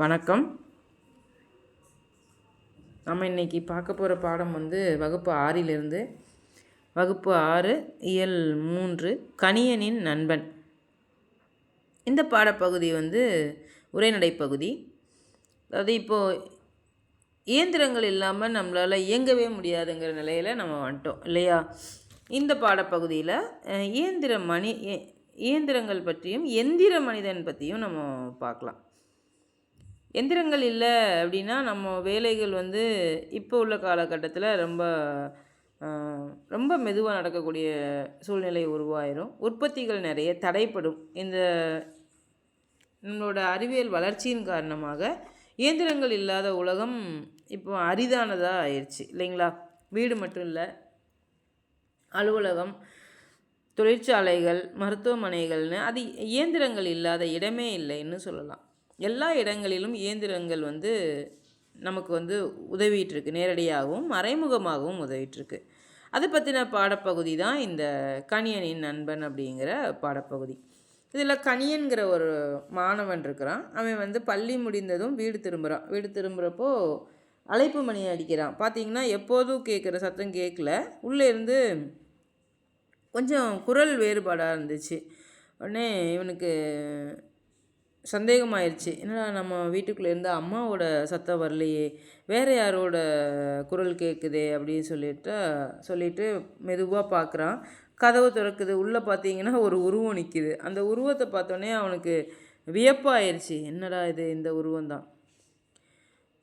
வணக்கம். நம்ம இன்றைக்கி பார்க்க போகிற பாடம் வந்து வகுப்பு ஆறிலிருந்து வகுப்பு ஆறு இயல் மூன்று கணியனின் நண்பன். இந்த பாடப்பகுதி வந்து உரைநடை பகுதி. அதாவது இப்போது இயந்திரங்கள் இல்லாமல் நம்மளால் இயங்கவே முடியாதுங்கிற நிலையில் நம்ம வந்துட்டோம் இல்லையா? இந்த பாடப்பகுதியில் இயந்திர மணி இயந்திரங்கள் பற்றியும் எந்திர மனிதன் பற்றியும் நம்ம பார்க்கலாம். எந்திரங்கள் இல்லை அப்படின்னா நம்ம வேலைகள் வந்து இப்போ உள்ள காலகட்டத்தில் ரொம்ப ரொம்ப மெதுவாக நடக்கக்கூடிய சூழ்நிலை உருவாயிரும். உற்பத்திகள் நிறைய தடைப்படும். இந்த நம்மளோட அறிவியல் வளர்ச்சியின் காரணமாக இயந்திரங்கள் இல்லாத உலகம் இப்போ அரிதானதாக ஆயிடுச்சு இல்லைங்களா? வீடு மட்டும் இல்லை அலுவலகம் தொழிற்சாலைகள் மருத்துவமனைகள்னு அது இயந்திரங்கள் இல்லாத இடமே இல்லைன்னு சொல்லலாம். எல்லா இடங்களிலும் இயந்திரங்கள் வந்து நமக்கு வந்து உதவிட்டுருக்கு நேரடியாகவும் மறைமுகமாகவும் உதவிட்டுருக்கு. அதை பற்றின பாடப்பகுதி தான் இந்த கணியனின் நண்பன் அப்படிங்கிற பாடப்பகுதி. இதில் கணியன்கிற ஒரு மாணவன் இருக்கிறான். அவன் வந்து பள்ளி முடிந்ததும் வீடு திரும்புகிறான் வீடு திரும்புகிறப்போ அழைப்பு மணி அடிக்கிறான். பார்த்தீங்கன்னா எப்போதும் கேட்குற சத்தம் கேட்கல உள்ளே இருந்து கொஞ்சம் குரல் வேறுபாடாக இருந்துச்சு. உடனே இவனுக்கு சந்தேகமாயிருச்சு. என்னடா நம்ம வீட்டுக்குள்ளே இருந்து அம்மாவோட சத்தம் வரலையே வேறு யாரோட குரல் கேட்குதே அப்படின்னு சொல்லிட்டு சொல்லிட்டு மெதுவாக பார்க்குறான் கதவு திறக்குது. உள்ளே பார்த்தீங்கன்னா ஒரு உருவம் நிற்கிது அந்த உருவத்தை பார்த்தோன்னே அவனுக்கு வியப்பாயிருச்சு. என்னடா இது? இந்த உருவம் தான்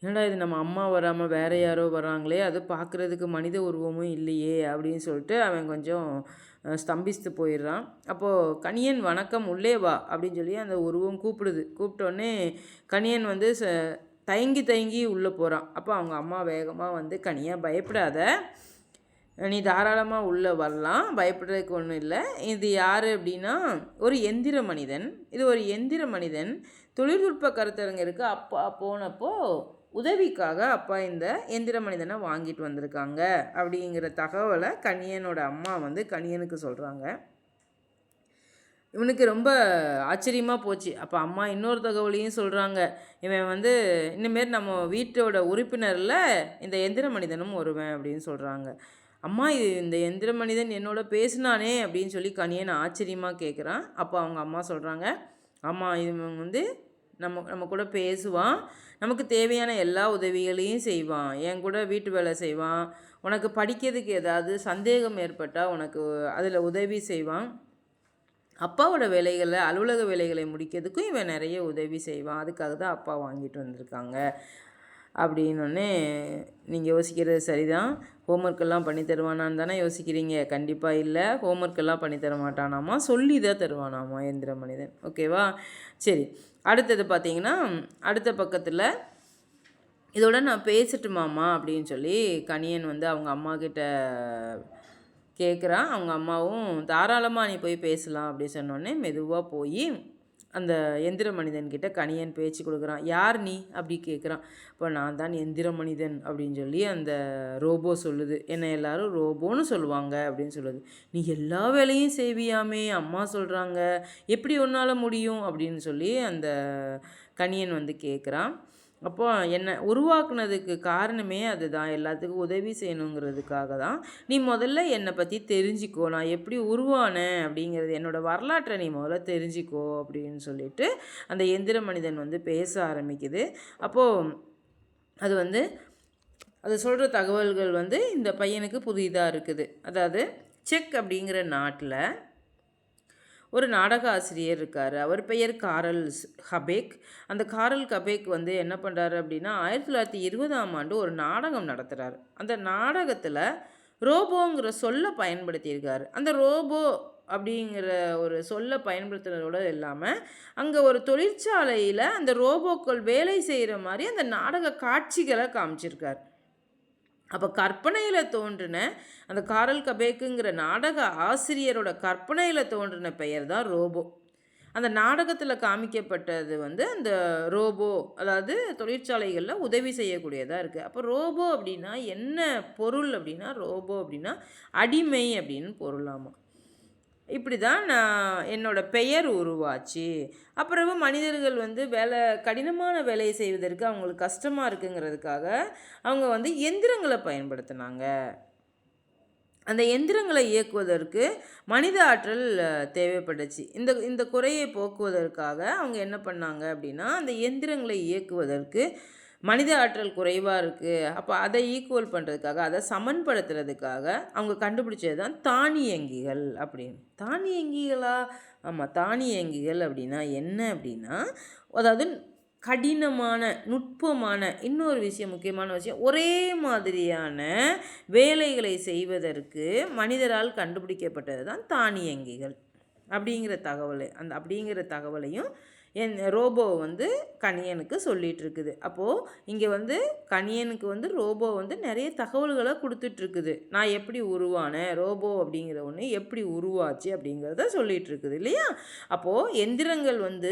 என்னடா இது? நம்ம அம்மா வராமல் வேற யாரோ வராங்களே அது பார்க்குறதுக்கு மனித உருவமும் இல்லையே அப்படின்னு சொல்லிட்டு அவன் கொஞ்சம் ஸ்தம்பித்து போயிடுறான். அப்போது கணியன் வணக்கம் உள்ளே வா அப்படின்னு சொல்லி அந்த உருவம் கூப்பிடுது. கூப்பிட்டோடனே கணியன் வந்து ச தயங்கி தயங்கி உள்ளே போகிறான் அப்போ அவங்க அம்மா வேகமாக வந்து கனியாக பயப்படாத. நீ தாராளமாக உள்ளே வரலாம். பயப்படுறதுக்கு ஒன்றும் இல்லை. இது யார் அப்படின்னா ஒரு எந்திர மனிதன். இது ஒரு எந்திர மனிதன். தொழில்நுட்ப கருத்தரங்கருக்கு அப்பா போனப்போ உதவிக்காக அப்பா இந்த எந்திர மனிதனை வாங்கிட்டு வந்திருக்காங்க அப்படிங்கிற தகவலை கணியனோட அம்மா வந்து கணியனுக்கு சொல்கிறாங்க இவனுக்கு ரொம்ப ஆச்சரியமாக போச்சு. அப்போ அம்மா இன்னொரு தகவலையும் சொல்கிறாங்க இவன் வந்து இனிமேல் நம்ம வீட்டோட உறுப்பினரில் இந்த எந்திர மனிதனும் ஒருவன் அப்படின்னு சொல்கிறாங்க அம்மா இது இந்த எந்திர மனிதன் என்னோட பேசினானே அப்படின்னு சொல்லி கணியன் ஆச்சரியமாக கேட்குறான் அப்போ அவங்க அம்மா சொல்கிறாங்க ஆமாம் இவன் வந்து நம்ம நம்ம கூட பேசுவான். நமக்கு தேவையான எல்லா உதவிகளையும் செய்வான். என் கூட வீட்டு வேலை செய்வான். உனக்கு படிக்கிறதுக்கு ஏதாவது சந்தேகம் ஏற்பட்டால் உனக்கு அதில் உதவி செய்வான். அப்பாவோட வேலைகளை அலுவலக வேலைகளை முடிக்கிறதுக்கும் இவன் நிறைய உதவி செய்வான். அதுக்காக தான் அப்பா வாங்கிட்டு வந்திருக்காங்க. அப்படின்னொடனே நீங்கள் யோசிக்கிறது சரிதான். ஹோம்ஒர்க் எல்லாம் பண்ணி தருவானான்னு தானே யோசிக்கிறீங்க? கண்டிப்பாக இல்லை. ஹோம்ஒர்க் எல்லாம் பண்ணி தர மாட்டானாமா சொல்லி தான் தருவானாமா? எந்திர மனிதன். ஓகேவா சரி. அடுத்தது பார்த்தீங்கன்னா அடுத்த பக்கத்தில் இதோட நான் பேசட்டுமாம்மா அப்படின்னு சொல்லி கணியன் வந்து அவங்க அம்மா கிட்ட கேட்குறான் அவங்க அம்மாவும் தாராளமாக நீ போய் பேசலாம் அப்படி சொன்னோடனே மெதுவாக போய் அந்த எந்திர மனிதன்கிட்ட கணியன் பேச்சு கொடுக்குறான். யார் நீ? அப்படி கேட்குறான் இப்போ நான் தான் எந்திர மனிதன் அப்படின்னு சொல்லி அந்த ரோபோ சொல்லுது. என்னை எல்லாரும் ரோபோன்னு சொல்லுவாங்க அப்படின்னு சொல்லுது. நீ எல்லா வேலையும் செய்வியாமே அம்மா சொல்கிறாங்க எப்படி உன்னால் முடியும்? அப்படின்னு சொல்லி அந்த கணியன் வந்து கேட்குறான் அப்போ என்னை உருவாக்குனதுக்கு காரணமே அதுதான். எல்லாத்துக்கும் உதவி செய்யணுங்கிறதுக்காக தான் நீ முதல்ல என்னை பற்றி தெரிஞ்சிக்கோ. நான் எப்படி உருவானேன் அப்படிங்கிறது என்னோடய வரலாற்றை நீ முதல்ல தெரிஞ்சிக்கோ அப்படின்னு சொல்லிட்டு அந்த எந்திர மனிதன் வந்து பேச ஆரம்பிக்குது. அப்போது அது வந்து அது சொல்கிற தகவல்கள் வந்து இந்த பையனுக்கு புதிதாக இருக்குது. அதாவது செக் அப்படிங்கிற நாட்டில் ஒரு நாடக ஆசிரியர் இருக்கார். அவர் பெயர் காரல் ஹபேக். அந்த காரல் கபேக் வந்து என்ன பண்ணுறாரு அப்படின்னா ஆயிரத்தி தொள்ளாயிரத்தி இருபதாம் ஆண்டு ஒரு நாடகம் நடத்துகிறார் அந்த நாடகத்தில் ரோபோங்கிற சொல்லை பயன்படுத்தியிருக்காரு. அந்த ரோபோ அப்படிங்கிற ஒரு சொல்லை பயன்படுத்துறதோட இல்லாமல் அங்கே ஒரு தொழிற்சாலையில் அந்த ரோபோக்கள் வேலை செய்கிற மாதிரி அந்த நாடக காட்சிகளை காமிச்சிருக்கார். அப்போ கற்பனையில் தோன்றின அந்த காரல் கபேக்குங்கிற நாடக ஆசிரியரோட கற்பனையில் தோன்றின பெயர் தான் ரோபோ. அந்த நாடகத்தில் காமிக்கப்பட்டது வந்து அந்த ரோபோ அதாவது தொழிற்சாலைகளில் உதவி செய்யக்கூடியதாக இருக்குது அப்போ ரோபோ அப்படின்னா என்ன பொருள் அப்படின்னா ரோபோ அப்படின்னா அடிமை அப்படின்னு பொருளாமா. இப்படி தான் நான் என்னோடய பெயர் உருவாச்சு. அப்புறமா மனிதர்கள் வந்து வேலை கடினமான வேலையை செய்வதற்கு அவங்களுக்கு கஷ்டமாக இருக்குங்கிறதுக்காக அவங்க வந்து எந்திரங்களை பயன்படுத்தினாங்க. அந்த எந்திரங்களை இயக்குவதற்கு மனித ஆற்றல் தேவைப்பட்டுச்சு. இந்த இந்த குறையை போக்குவதற்காக அவங்க என்ன பண்ணாங்க அப்படின்னா அந்த எந்திரங்களை இயக்குவதற்கு மனித ஆற்றல் குறைவாக இருக்குது அப்போ அதை ஈக்குவல் பண்ணுறதுக்காக அதை சமன்படுத்துறதுக்காக அவங்க கண்டுபிடிச்சது தான் தானியங்கிகள் அப்படின்னு. தானியங்கிகளா? ஆமாம் தானியங்கிகள் அப்படின்னா என்ன அப்படின்னா அதாவது கடினமான நுட்பமான இன்னொரு விஷயம் முக்கியமான விஷயம் ஒரே மாதிரியான வேலைகளை செய்வதற்கு மனிதரால் கண்டுபிடிக்கப்பட்டது தான் தானியங்கிகள். அப்படிங்கிற தகவலை அந்த அப்படிங்கிற தகவலையும் என் ரோபோ வந்து கணியனுக்கு சொல்லிகிட்டு இருக்குது அப்போது இங்கே வந்து கணியனுக்கு வந்து ரோபோ வந்து நிறைய தகவல்களை கொடுத்துட்ருக்குது நான் எப்படி உருவானேன் ரோபோ அப்படிங்கிற ஒன்று எப்படி உருவாச்சு அப்படிங்கிறத சொல்லிகிட்ருக்குது இருக்குது இல்லையா? அப்போது எந்திரங்கள் வந்து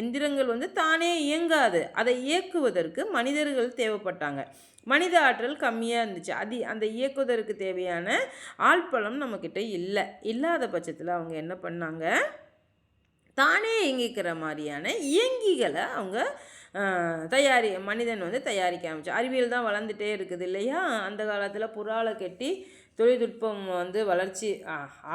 எந்திரங்கள் வந்து தானே இயங்காது. அதை இயக்குவதற்கு மனிதர்கள் தேவைப்பட்டாங்க. மனித ஆற்றல் கம்மியாக இருந்துச்சு. அது அந்த இயக்குவதற்கு தேவையான ஆள்பலம் நம்மக்கிட்ட இல்லை. இல்லாத பட்சத்தில் அவங்க என்ன பண்ணாங்க? தானே இயங்கிக்கிற மாதிரியான இயங்கிகளை அவங்க தயாரி மனிதன் வந்து தயாரிக்க ஆரம்பிச்சு அறிவியல் தான் வளர்ந்துட்டே இருக்குது இல்லையா? அந்த காலத்தில் புறாலை கட்டி தொழில்நுட்பம் வந்து வளர்ச்சி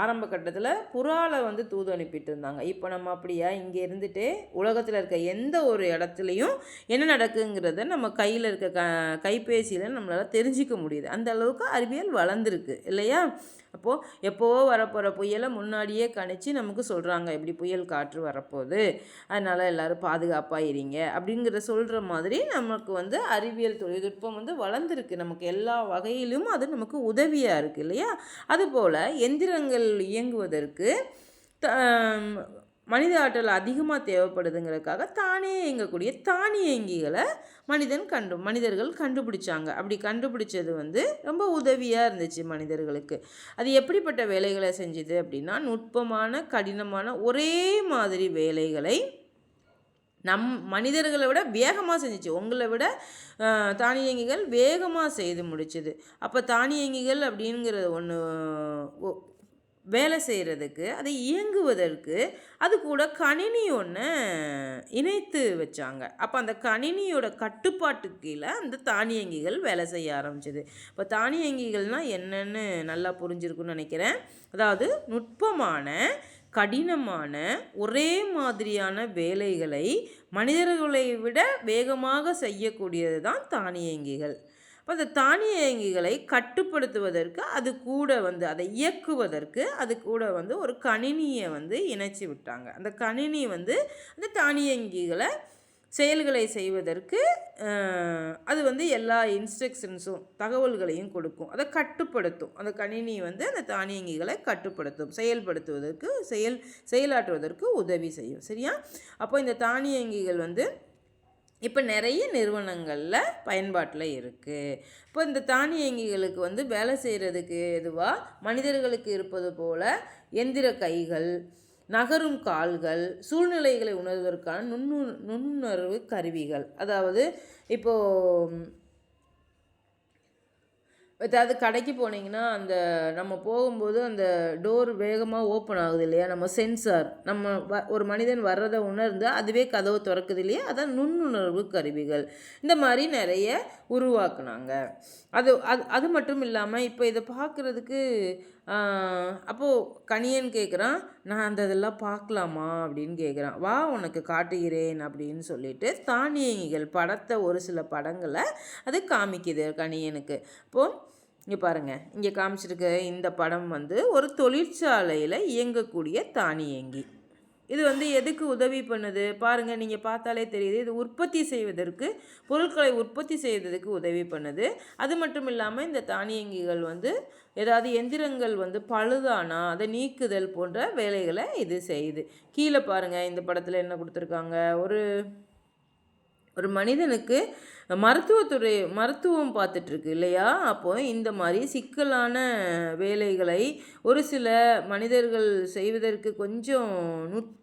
ஆரம்ப கட்டத்தில் புறாலை வந்து தூது அனுப்பிட்டு இருந்தாங்க இப்போ நம்ம அப்படியா? இங்கே இருந்துட்டு உலகத்தில் இருக்க எந்த ஒரு இடத்துலையும் என்ன நடக்குங்கிறத நம்ம கையில் இருக்க க கைபேசியில் நம்மளால் தெரிஞ்சிக்க முடியுது. அந்த அளவுக்கு அறிவியல் வளர்ந்துருக்கு இல்லையா? அப்போது எப்போவோ வரப்போகிற புயலை முன்னாடியே கணிச்சு நமக்கு சொல்கிறாங்க இப்படி புயல் காற்று வரப்போகுது அதனால் எல்லோரும் பாதுகாப்பாக இருங்க அப்படிங்கிற சொல்கிற மாதிரி நமக்கு வந்து அறிவியல் தொழில்நுட்பம் வந்து வளர்ந்துருக்கு. நமக்கு எல்லா வகையிலும் அது நமக்கு உதவியாக இருக்குது இல்லையா? அதுபோல் எந்திரங்கள் இயங்குவதற்கு த மனித ஆற்றல் அதிகமாக தேவைப்படுதுங்கிறதுக்காக தானே இயங்கக்கூடிய தானியங்கிகளை மனிதன் கண்டு மனிதர்கள் கண்டுபிடிச்சாங்க. அப்படி கண்டுபிடிச்சது வந்து ரொம்ப உதவியாக இருந்துச்சு மனிதர்களுக்கு. அது எப்படிப்பட்ட வேலைகளை செஞ்சுது அப்படின்னா நுட்பமான கடினமான ஒரே மாதிரி வேலைகளை நம் மனிதர்களை விட வேகமாக செஞ்சிச்சு. உங்களை விட தானியங்கிகள் வேகமாக செய்து முடிச்சுது. அப்போ தானியங்கிகள் அப்படிங்கிறது ஒன்று வேலை செய்கிறதுக்கு அதை இயங்குவதற்கு அது கூட கணினி ஒன்று இணைத்து வச்சாங்க. அப்போ அந்த கணினியோட கட்டுப்பாட்டு கீழே அந்த தானியங்கிகள் வேலை செய்ய ஆரம்பிச்சது. இப்போ தானியங்கிகள்னால் என்னென்னு நல்லா புரிஞ்சிருக்குன்னு நினைக்கிறேன். அதாவது நுட்பமான கடினமான ஒரே மாதிரியான வேலைகளை மனிதர்களை விட வேகமாக செய்யக்கூடியது தான் தானியங்கிகள். அப்போ அந்த தானியங்கிகளை கட்டுப்படுத்துவதற்கு அது கூட வந்து அதை இயக்குவதற்கு அது கூட வந்து ஒரு கணினியை வந்து இணைச்சி விட்டாங்க. அந்த கணினி வந்து அந்த தானியங்கிகளை செயல்களை செய்வதற்கு அது வந்து எல்லா இன்ஸ்ட்ரக்ஷன்ஸும் தகவல்களையும் கொடுக்கும். அதை கட்டுப்படுத்தும். அந்த கணினி வந்து அந்த தானியங்கிகளை கட்டுப்படுத்தும். செயல்படுத்துவதற்கு செயல் செயலாற்றுவதற்கு உதவி செய்யும். சரியா? அப்போ இந்த தானியங்கிகள் வந்து இப்போ நிறைய நிறுவனங்களில் பயன்பாட்டில் இருக்குது இப்போ இந்த தானியங்கிகளுக்கு வந்து வேலை செய்கிறதுக்கு எதுவாக மனிதர்களுக்கு இருப்பது போல் எந்திர கைகள் நகரும் கால்கள் சூழ்நிலைகளை உணர்வதற்கான நுண்ணு நுண்ணுணர்வு கருவிகள். அதாவது இப்போது ஏதாவது கடைக்கு போனீங்கன்னா அந்த நம்ம போகும்போது அந்த டோர் வேகமாக ஓப்பன் ஆகுது இல்லையா? நம்ம சென்சார். நம்ம வ ஒரு மனிதன் வர்றதை உணர்ந்து அதுவே கதவு திறக்குது இல்லையா? அதான் நுண்ணுணர்வு கருவிகள். இந்த மாதிரி நிறைய உருவாக்குனாங்க. அது அது அது மட்டும் இல்லாமல் இப்போ இதை பார்க்குறதுக்கு அப்போது கணியன் கேட்குறான் நான் அந்த இதெல்லாம் பார்க்கலாமா? அப்படின்னு கேட்குறான் வா உனக்கு காட்டுகிறேன் அப்படின்னு சொல்லிட்டு தானியங்கிகள் படத்தை ஒரு சில படங்களை அது காமிக்குது கணியனுக்கு இப்போது இங்கே பாருங்கள் இங்கே காமிச்சிருக்க இந்த படம் வந்து ஒரு தொழிற்சாலையில் இயங்கக்கூடிய தானியங்கி. இது வந்து எதுக்கு உதவி பண்ணுது? பாருங்கள் நீங்கள் பார்த்தாலே தெரியுது. இது உற்பத்தி செய்வதற்கு பொருட்களை உற்பத்தி செய்வதற்கு உதவி பண்ணுது. அது மட்டும் இல்லாமல் இந்த தானியங்கிகள் வந்து ஏதாவது எந்திரங்கள் வந்து பழுதானா அதை நீக்குதல் போன்ற வேலைகளை இது செய்யுது. கீழே பாருங்கள் இந்த படத்தில் என்ன கொடுத்துருக்காங்க? ஒரு ஒரு மனிதனுக்கு மருத்துவத்துறை மருத்துவம் பார்த்துட்ருக்கு இல்லையா? அப்போ இந்த மாதிரி சிக்கலான வேலைகளை ஒரு சில மனிதர்கள் செய்வதற்கு கொஞ்சம் நுட்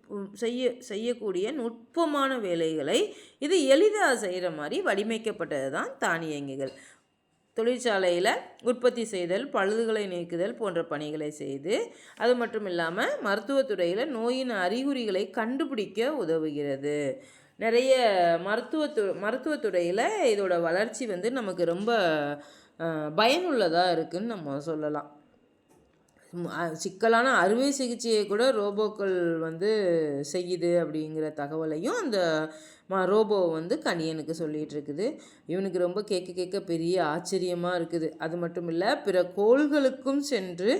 செய்ய செய்யக்கூடிய நுட்பமான வேலைகளை இது எளிதாக செய்கிற மாதிரி வடிவமைக்கப்பட்டது தான் தானியங்கிகள். தொழிற்சாலையில் உற்பத்தி செய்தல் பழுதுகளை நீக்குதல் போன்ற பணிகளை செய்து அது மட்டும் இல்லாமல் மருத்துவத்துறையில் நோயின் அறிகுறிகளை கண்டுபிடிக்க உதவுகிறது. நிறைய மருத்துவத்து மருத்துவத்துறையில் இதோட வளர்ச்சி வந்து நமக்கு ரொம்ப பயனுள்ளதாக இருக்குதுன்னு நம்ம சொல்லலாம். சிக்கலான அறுவை சிகிச்சையை கூட ரோபோக்கள் வந்து செய்யுது அப்படிங்கிற தகவலையும் அந்த மா ரோபோ வந்து கணியனுக்கு சொல்லிகிட்டு இருக்குது இவனுக்கு ரொம்ப கேட்க கேட்க பெரிய ஆச்சரியமாக இருக்குது. அது மட்டும் இல்லை பிற கோள்களுக்கும் சென்று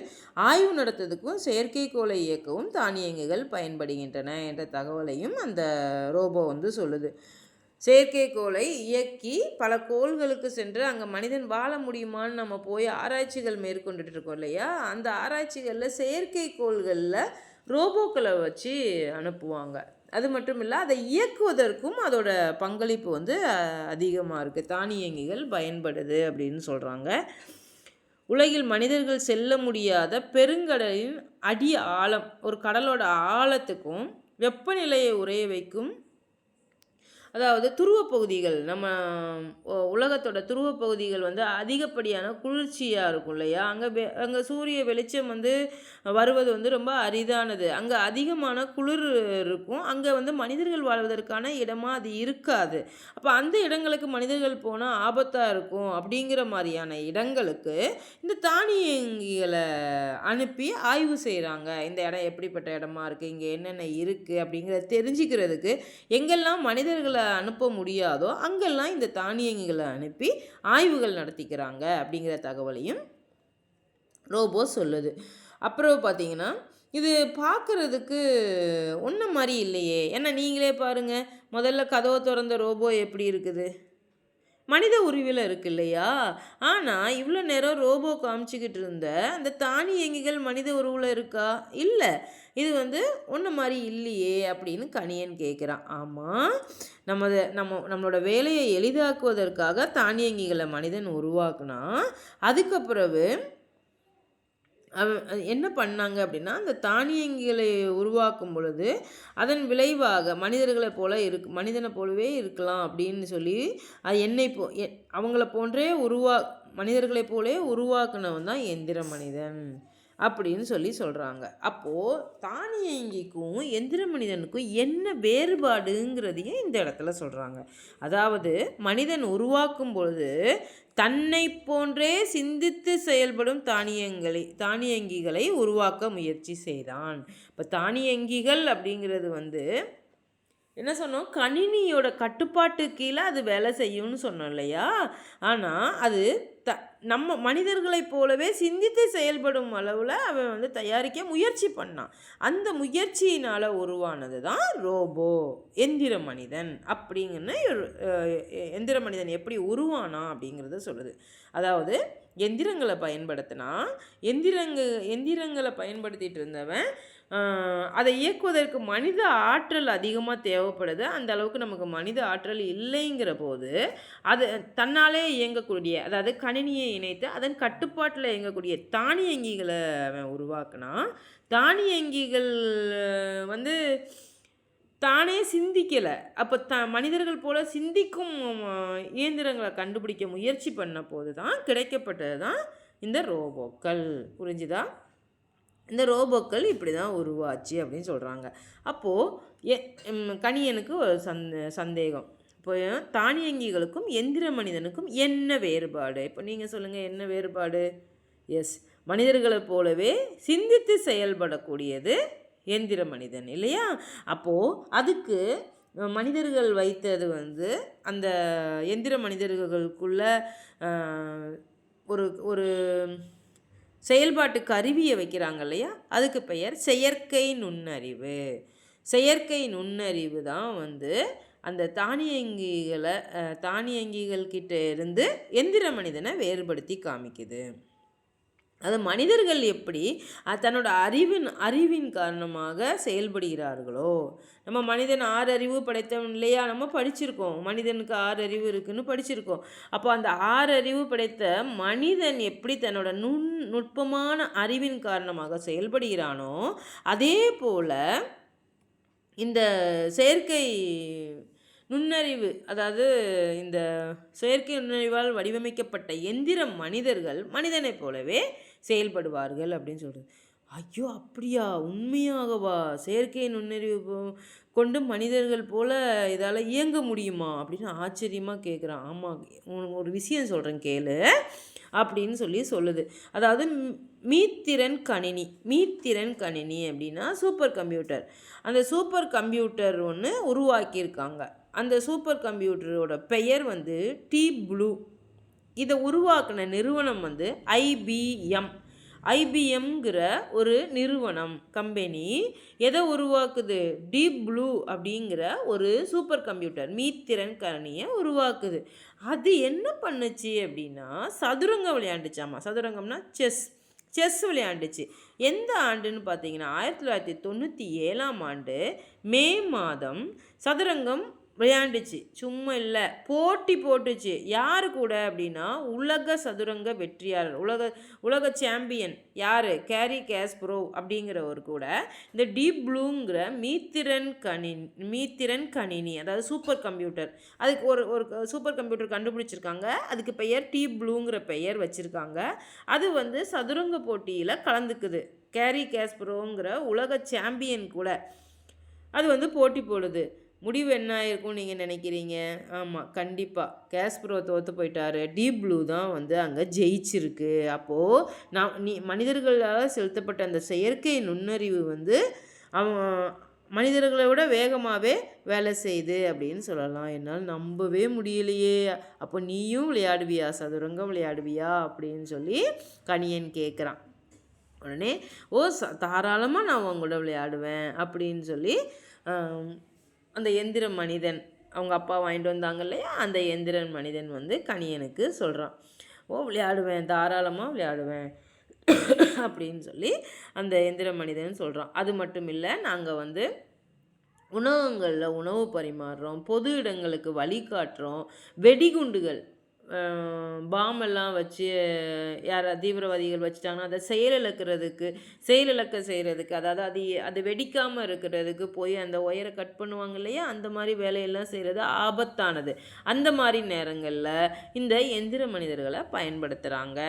ஆய்வு நடத்துறதுக்கும் செயற்கைக்கோளை இயக்கவும் தானியங்குகள் பயன்படுகின்றன என்ற தகவலையும் அந்த ரோபோ வந்து சொல்லுது. செயற்கைக்கோளை இயக்கி பல கோள்களுக்கு சென்று அங்கே மனிதன் வாழ முடியுமான்னு நம்ம போய் ஆராய்ச்சிகள் மேற்கொண்டுட்டு இருக்கோம் இல்லையா? அந்த ஆராய்ச்சிகளில் செயற்கைக்கோள்களில் ரோபோக்களை வச்சு அனுப்புவாங்க. அது மட்டும் இல்லை அதை இயக்குவதற்கும் அதோட பங்களிப்பு வந்து அதிகமாக இருக்குது தானியங்கிகள் பயன்படுது அப்படின்னு சொல்கிறாங்க உலகில் மனிதர்கள் செல்ல முடியாத பெருங்கடலின் அடி ஆழம் ஒரு கடலோட ஆழத்துக்கும் வெப்பநிலையை உரைய வைக்கும் அதாவது துருவப்பகுதிகள் நம்ம உலகத்தோட துருவப்பகுதிகள் வந்து அதிகப்படியான குளிர்ச்சியாக இருக்கும் இல்லையா? அங்கே அங்கே சூரிய வெளிச்சம் வந்து வருவது வந்து ரொம்ப அரிதானது. அங்கே அதிகமான குளிர் இருக்கும். அங்கே வந்து மனிதர்கள் வாழ்வதற்கான இடமாக அது இருக்காது. அப்போ அந்த இடங்களுக்கு மனிதர்கள் போனால் ஆபத்தாக இருக்கும் அப்படிங்கிற மாதிரியான இடங்களுக்கு இந்த தானியங்கிகளை அனுப்பி ஆய்வு செய்கிறாங்க இந்த இடம் எப்படிப்பட்ட இடமா இருக்குது இங்கே என்னென்ன இருக்குது அப்படிங்கிறத தெரிஞ்சுக்கிறதுக்கு எங்கெல்லாம் மனிதர்களை அனுப்ப முடியாதோ அங்கெல்லாம் இந்த தானியங்கிகளை அனுப்பி ஆய்வுகள் நடத்திக்கிறாங்க அப்படிங்கிற தகவலையும் ரோபோ சொல்லுது. அப்புறம் பார்த்தீங்கன்னா இது பார்க்குறதுக்கு ஒன்றும் மாதிரி இல்லையே. ஏன்னா நீங்களே பாருங்கள் முதல்ல கதவை திறந்த ரோபோ எப்படி இருக்குது? மனித உருவில் இருக்கு இல்லையா? ஆனால் இவ்வளோ நேரம் ரோபோ காமிச்சிக்கிட்டு இருந்த அந்த தானியங்கிகள் மனித உருவில் இருக்கா? இல்லை. இது வந்து ஒன்று மாதிரி இல்லையே அப்படின்னு கணியன் கேட்குறான் ஆமாம் நமது நம்ம நம்மளோட வேலையை எளிதாக்குவதற்காக தானியங்கிகளை மனிதன் உருவாக்குனா பிறகு என்ன பண்ணாங்க அப்படின்னா அந்த தானியங்கிகளை உருவாக்கும் பொழுது அதன் விளைவாக மனிதர்களை போல இருக்கு மனிதனை போலவே இருக்கலாம் அப்படின்னு சொல்லி அது என்னை போ அவங்கள போன்றே உருவா மனிதர்களை போலே உருவாக்குனவன் தான் எந்திர மனிதன். அப்படின்னு சொல்லி சொல்கிறாங்க அப்போது தானியங்கிக்கும் எந்திர மனிதனுக்கும் என்ன வேறுபாடுங்கிறதையும் இந்த இடத்துல சொல்கிறாங்க அதாவது மனிதன் உருவாக்கும் பொழுது தன்னை போன்றே சிந்தித்து செயல்படும் தானியங்களை தானியங்கிகளை உருவாக்க முயற்சி செய்தான். இப்போ தானியங்கிகள் அப்படிங்கிறது வந்து என்ன சொன்னோம்? கணினியோட கட்டுப்பாட்டு கீழே அது வேலை செய்யும்னு சொன்னோம் இல்லையா? ஆனால் அது த நம்ம மனிதர்களைப் போலவே சிந்தித்து செயல்படும் அளவில் அவன் வந்து தயாரிக்க முயற்சி பண்ணான். அந்த முயற்சியினால் உருவானது தான் ரோபோ எந்திர மனிதன் அப்படிங்கன்னு எந்திர மனிதன் எப்படி உருவானா அப்படிங்கிறத சொல்லுது. அதாவது எந்திரங்களை பயன்படுத்தினா எந்திரங்க எந்திரங்களை பயன்படுத்திகிட்டு இருந்தவன் அதை இயக்குவதற்கு மனித ஆற்றல் அதிகமாக தேவைப்படுது. அந்த அளவுக்கு நமக்கு மனித ஆற்றல் இல்லைங்கிற போது அது தன்னாலே இயங்கக்கூடிய அதாவது கணினியை இணைத்து அதன் கட்டுப்பாட்டில் இயங்கக்கூடிய தானியங்கிகளை அவன் உருவாக்கினா தானியங்கிகள் வந்து தானே சிந்திக்கலை. அப்போ த மனிதர்கள் போல் சிந்திக்கும் இயந்திரங்களை கண்டுபிடிக்க முயற்சி பண்ண போது தான் கிடைக்கப்பட்டது தான் இந்த ரோபோக்கள். புரிஞ்சுதா? இந்த ரோபோக்கள் இப்படி தான் உருவாச்சு அப்படின்னு சொல்கிறாங்க அப்போது எ கணியனுக்கு ஒரு சந்த சந்தேகம். இப்போ தானியங்கிகளுக்கும் எந்திர மனிதனுக்கும் என்ன வேறுபாடு? இப்போ நீங்கள் சொல்லுங்கள் என்ன வேறுபாடு? எஸ் மனிதர்களை போலவே சிந்தித்து செயல்படக்கூடியது எந்திர மனிதன் இல்லையா? அப்போது அதுக்கு மனிதர்கள் வைத்தது வந்து அந்த எந்திர மனிதர்களுக்குள்ள ஒரு ஒரு செயல்பாட்டு கருவியை வைக்கிறாங்க இல்லையா? அதுக்கு பெயர் செயற்கை நுண்ணறிவு. செயற்கை நுண்ணறிவு தான் வந்து அந்த தானியங்கிகளை தானியங்கிகள் கிட்ட இருந்து எந்திர மனிதனை வேறுபடுத்தி காமிக்குது. அது மனிதர்கள் எப்படி தன்னோட அறிவின் அறிவின் காரணமாக செயல்படுகிறார்களோ? நம்ம மனிதன் ஆறு அறிவு படைத்தவன் இல்லையா? நம்ம படிச்சிருக்கோம். மனிதனுக்கு ஆறு அறிவு இருக்குன்னு படிச்சிருக்கோம். அப்போ அந்த ஆறு அறிவு படைத்த மனிதன் எப்படி தன்னோட நுண் நுட்பமான அறிவின் காரணமாக செயல்படுகிறானோ அதே போல் இந்த செயற்கை நுண்ணறிவு அதாவது இந்த செயற்கை நுண்ணறிவால் வடிவமைக்கப்பட்ட எந்திர மனிதர்கள் மனிதனைப் போலவே செயல்படுவார்கள் அப்படின்னு சொல்கிறது ஐயோ அப்படியா? உண்மையாகவா? செயற்கை நுண்ணறிவு கொண்டு மனிதர்கள் போல் இதால் இயங்க முடியுமா? அப்படின்னு ஆச்சரியமாக கேட்குறான் ஆமாம் உனக்கு ஒரு விஷயம் சொல்கிறேன் கேளு. அப்படின்னு சொல்லி சொல்லுது. அதாவது மீத்திறன் கணினி. மீத்திறன் கணினி அப்படின்னா சூப்பர் கம்ப்யூட்டர். அந்த சூப்பர் கம்ப்யூட்டர் ஒன்று உருவாக்கியிருக்காங்க. அந்த சூப்பர் கம்ப்யூட்டரோட பெயர் வந்து டி ப்ளூ. இதை உருவாக்கின நிறுவனம் வந்து ஐபிஎம் ஐபிஎம்ங்கிற ஒரு நிறுவனம் கம்பெனி எதை உருவாக்குது? டீப் ப்ளூ அப்படிங்கிற ஒரு சூப்பர் கம்ப்யூட்டர் மீத்திறன் கணினியை உருவாக்குது. அது என்ன பண்ணுச்சு அப்படின்னா சதுரங்கம் விளையாண்டுச்சாமா? சதுரங்கம்னா செஸ் செஸ் விளையாண்டுச்சு. எந்த ஆண்டுன்னு பார்த்தீங்கன்னா ஆயிரத்தி தொள்ளாயிரத்தி தொண்ணூற்றி ஏழாம் ஆண்டு மே மாதம் சதுரங்கம் விளையாண்டுச்சு. சும்மா இல்லை. போட்டி போட்டுச்சு. யார் கூட அப்படின்னா உலக சதுரங்க வெற்றியாளர் உலக உலக சாம்பியன் யார்? கேரி கேஸ்ப்ரோ அப்படிங்கிறவர் கூட. இந்த டீப் ப்ளூங்கிற மீத்திரன் கணினி மீத்திரன் கணினி அதாவது சூப்பர் கம்ப்யூட்டர். அதுக்கு ஒரு ஒரு சூப்பர் கம்ப்யூட்டர் கண்டுபிடிச்சிருக்காங்க. அதுக்கு பெயர் டீப் ப்ளூங்கிற பெயர் வச்சுருக்காங்க. அது வந்து சதுரங்க போட்டியில் கலந்துக்குது. கேரி கேஸ்ப்ரோங்கிற உலக சாம்பியன் கூட. அது வந்து போட்டி போடுது. முடிவு என்ன ஆயிருக்கும் நீங்கள் நினைக்கிறீங்க? ஆமாம் கண்டிப்பாக கேஸ்ப்ரோ தோற்று போயிட்டாரு. டீப் ப்ளூ தான் வந்து அங்கே ஜெயிச்சிருக்கு. அப்போது நான் நீ மனிதர்களால் செலுத்தப்பட்ட அந்த செயற்கை நுண்ணறிவு வந்து அவன் மனிதர்களை விட வேகமாகவே வேலை செய்யுது அப்படின்னு சொல்லலாம். என்னால் நம்பவே முடியலையே. அப்போ நீயும் விளையாடுவியா? சதுரங்கம் விளையாடுவியா? அப்படின்னு சொல்லி கணியன் கேட்குறான் உடனே ஓ ச தாராளமாக நான் உங்களோட விளையாடுவேன். அப்படின்னு சொல்லி அந்த எந்திர மனிதன் அவங்க அப்பா வாங்கிட்டு வந்தாங்க இல்லையா? அந்த எந்திரன் மனிதன் வந்து கணியனுக்கு சொல்கிறான் ஓ விளையாடுவேன் தாராளமாக விளையாடுவேன். அப்படின்னு சொல்லி அந்த எந்திர மனிதன் சொல்கிறான் அது மட்டும் இல்லை நாங்கள் வந்து உணவகங்களில் உணவு பரிமாறுறோம் பொது இடங்களுக்கு வழிகாட்டுறோம் வெடிகுண்டுகள் பாம் எல்லாம் வச்சு யார் தீவிரவாதிகள் வச்சுட்டாங்கன்னா அதை செயலிழக்கிறதுக்கு செயலிழக்க செய்கிறதுக்கு அதாவது அது அது வெடிக்காமல் இருக்கிறதுக்கு போய் அந்த ஒயரை கட் பண்ணுவாங்க இல்லையா? அந்த மாதிரி வேலையெல்லாம் செய்கிறது ஆபத்தானது. அந்த மாதிரி நேரங்களில் இந்த எந்திர மனிதர்களை பயன்படுத்துகிறாங்க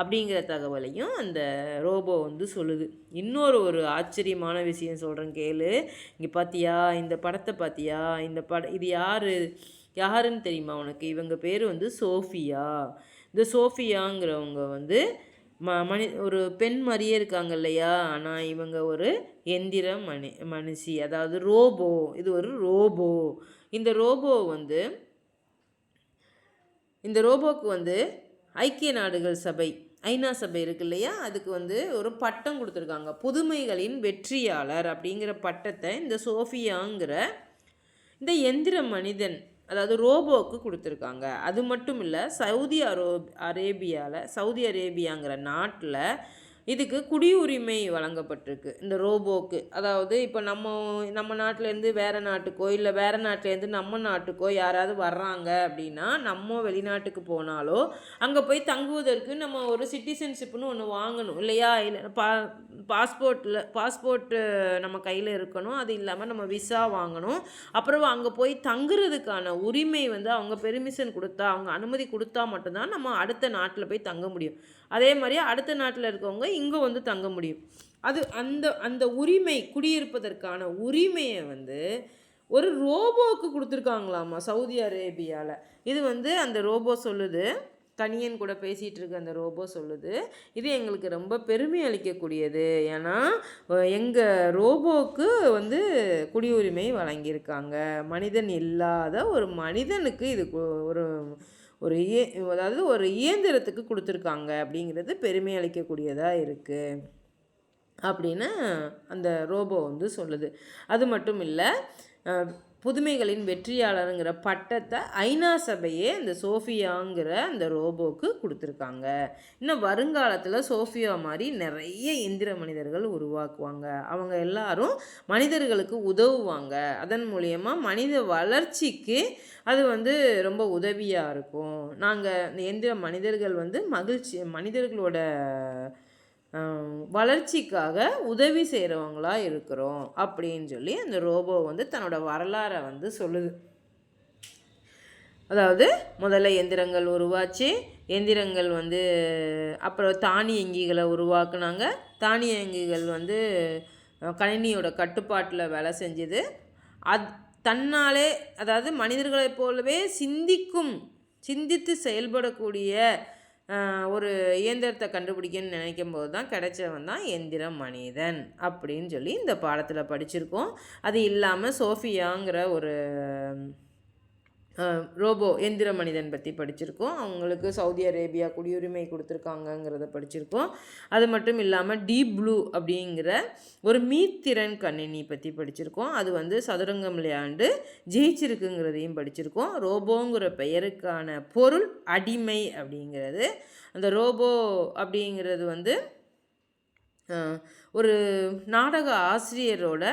அப்படிங்கிற தகவலையும் அந்த ரோபோ வந்து சொல்லுது. இன்னொரு ஒரு ஆச்சரியமான விஷயம் சொல்கிறேன் கேளு. இங்கே பார்த்தியா இந்த படத்தை பார்த்தியா இந்த பட இது யார்? யாருன்னு தெரியுமா உனக்கு? இவங்க பேர் வந்து சோஃபியா. இந்த சோஃபியாங்கிறவங்க வந்து ம மனி ஒரு பெண் மாதிரியே இருக்காங்க இல்லையா? ஆனால் இவங்க ஒரு எந்திர மனி மனுஷி அதாவது ரோபோ. இது ஒரு ரோபோ. இந்த ரோபோ வந்து இந்த ரோபோக்கு வந்து ஐக்கிய நாடுகள் சபை ஐநா சபை இருக்கு இல்லையா? அதுக்கு வந்து ஒரு பட்டம் கொடுத்துருக்காங்க. புதுமைகளின் வெற்றியாளர் அப்படிங்கிற பட்டத்தை இந்த சோஃபியாங்கிற இந்த எந்திர மனிதன் அதாவது ரோபோவுக்கு கொடுத்துருக்காங்க. அது மட்டும் இல்லை சவுதி அரோ அரேபியாவில் சவுதி அரேபியாங்கிற நாட்டில் இதுக்கு குடியுரிமை வழங்கப்பட்டிருக்கு. இந்த ரோபோக்கு. அதாவது இப்போ நம்ம நம்ம நாட்டிலேருந்து வேறு நாட்டுக்கோ இல்லை வேறு நாட்டிலேருந்து நம்ம நாட்டுக்கோ யாராவது வர்றாங்க அப்படின்னா நம்ம வெளிநாட்டுக்கு போனாலோ அங்கே போய் தங்குவதற்கு நம்ம ஒரு சிட்டிசன்ஷிப்னு ஒன்று வாங்கணும். இல்லையா? இல்லை பா பாஸ்போர்ட்டில் பாஸ்போர்ட்டு நம்ம கையில் இருக்கணும். அது இல்லாமல் நம்ம விசா வாங்கணும். அப்புறம் அங்கே போய் தங்குறதுக்கான உரிமை வந்து அவங்க பெர்மிஷன் கொடுத்தா அவங்க அனுமதி கொடுத்தா மட்டும்தான் நம்ம அடுத்த நாட்டில் போய் தங்க முடியும். அதே மாதிரி அடுத்த நாட்டில் இருக்கவங்க இங்கே வந்து தங்க முடியும். அது அந்த அந்த உரிமை குடியிருப்பதற்கான உரிமையை வந்து ஒரு ரோபோவுக்கு கொடுத்துருக்காங்களாமா சவுதி அரேபியாவில் இது வந்து அந்த ரோபோ சொல்லுது. தனியன் கூட பேசிகிட்டு இருக்க அந்த ரோபோ சொல்லுது. இது எங்களுக்கு ரொம்ப பெருமை அளிக்கக்கூடியது. ஏன்னா எங்கள் ரோபோவுக்கு வந்து குடியுரிமை வழங்கியிருக்காங்க. மனிதன் இல்லாத ஒரு மனிதனுக்கு இது ஒரு ஒரு இய அதாவது ஒரு இயந்திரத்துக்கு கொடுத்துருக்காங்க அப்படிங்கிறது பெருமை அளிக்கக்கூடியதாக இருக்குது அப்படின்னு அந்த ரோபோ வந்து சொல்லுது. அது மட்டும் இல்லை புதுமைகளின் வெற்றியாளருங்கிற பட்டத்தை ஐநா சபையே இந்த சோஃபியாங்கிற அந்த ரோபோக்கு கொடுத்துருக்காங்க. இன்னும் வருங்காலத்தில் சோஃபியா மாதிரி நிறைய எந்திர மனிதர்கள் உருவாக்குவாங்க. அவங்க எல்லாரும் மனிதர்களுக்கு உதவுவாங்க. அதன் மூலியமாக மனித வளர்ச்சிக்கு அது வந்து ரொம்ப உதவியாக இருக்கும். நாங்கள் இந்த எந்திர மனிதர்கள் வந்து மகிழ்ச்சி மனிதர்களோட வளர்ச்சிக்காக உதவி செய்கிறவங்களா இருக்கிறோம் அப்படின்னு சொல்லி அந்த ரோபோ வந்து தன்னோட வரலாறை வந்து சொல்லுது. அதாவது முதல்ல எந்திரங்கள் உருவாச்சு. எந்திரங்கள் வந்து அப்புறம் தானியங்கிகளை உருவாக்குனாங்க. தானியங்கிகள் வந்து கணினியோட கட்டுப்பாட்டில் வேலை செஞ்சுது. அத் தன்னாலே அதாவது மனிதர்களைப் போலவே சிந்திக்கும் சிந்தித்து செயல்படக்கூடிய ஒரு இயந்திரத்தை கண்டுபிடிக்கணும்னு நினைக்கும் போது தான் கிடைச்சவன் தான் எந்திர மனிதன் அப்படின்னு சொல்லி இந்த பாடத்தில் படிச்சிருக்கோம். அது இல்லாமல் சோஃபியாங்கிற ஒரு ரோபோ எந்திர மனிதன் பற்றி படிச்சிருக்கோம். அவங்களுக்கு சவுதி அரேபியா குடியுரிமை கொடுத்துருக்காங்கங்கிறத படிச்சிருக்கோம். அது மட்டும் இல்லாமல் டீப் ப்ளூ அப்படிங்கிற ஒரு மீத்திறன் கணினி பற்றி படிச்சிருக்கோம். அது வந்து சதுரங்கம் விளையாண்டு ஜெயிச்சிருக்குங்கிறதையும் படிச்சிருக்கோம். ரோபோங்கிற பெயருக்கான பொருள் அடிமை அப்படிங்கிறது. அந்த ரோபோ அப்படிங்கிறது வந்து ஒரு நாடக ஆசிரியரோட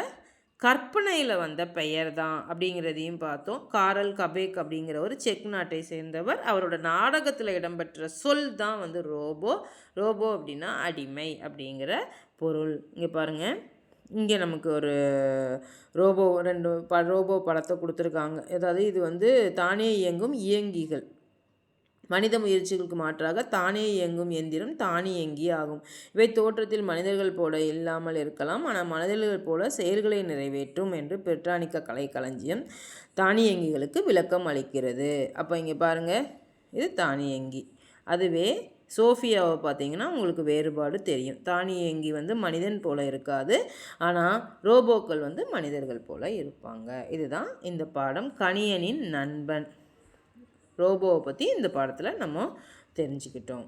கற்பனையில் வந்த பெயர் தான் அப்படிங்கிறதையும் பார்த்தோம். காரல் கபேக் அப்படிங்கிற ஒரு செக் நாட்டை சேர்ந்தவர். அவரோட நாடகத்தில் இடம்பெற்ற சொல் தான் வந்து ரோபோ. ரோபோ அப்படின்னா அடிமை அப்படிங்கிற பொருள். இங்கே பாருங்கள் இங்கே நமக்கு ஒரு ரோபோ ரெண்டு ப ரோபோ படத்தை கொடுத்துருக்காங்க. அதாவது இது வந்து தானே இயங்கும் இயங்கிகள். மனித முயற்சிகளுக்கு மாற்றாக தானே இயங்கும் எந்திரம் தானியங்கி ஆகும். இவை தோற்றத்தில் மனிதர்கள் போல இல்லாமல் இருக்கலாம் ஆனால் மனிதர்கள் போல செயல்களை நிறைவேற்றும் என்று பிரிட்டானிக்க கலை களஞ்சியம் தானியங்கிகளுக்கு விளக்கம் அளிக்கிறது. அப்போ இங்கே பாருங்கள் இது தானியங்கி அதுவே சோஃபியாவை பார்த்தீங்கன்னா உங்களுக்கு வேறுபாடு தெரியும். தானியங்கி வந்து மனிதன் போல இருக்காது ஆனால் ரோபோக்கள் வந்து மனிதர்கள் போல இருப்பாங்க. இதுதான் இந்த பாடம். கணியனின் நண்பன். ரோபோவை பற்றி இந்த பாடத்தில் நம்ம தெரிஞ்சுக்கிட்டோம்.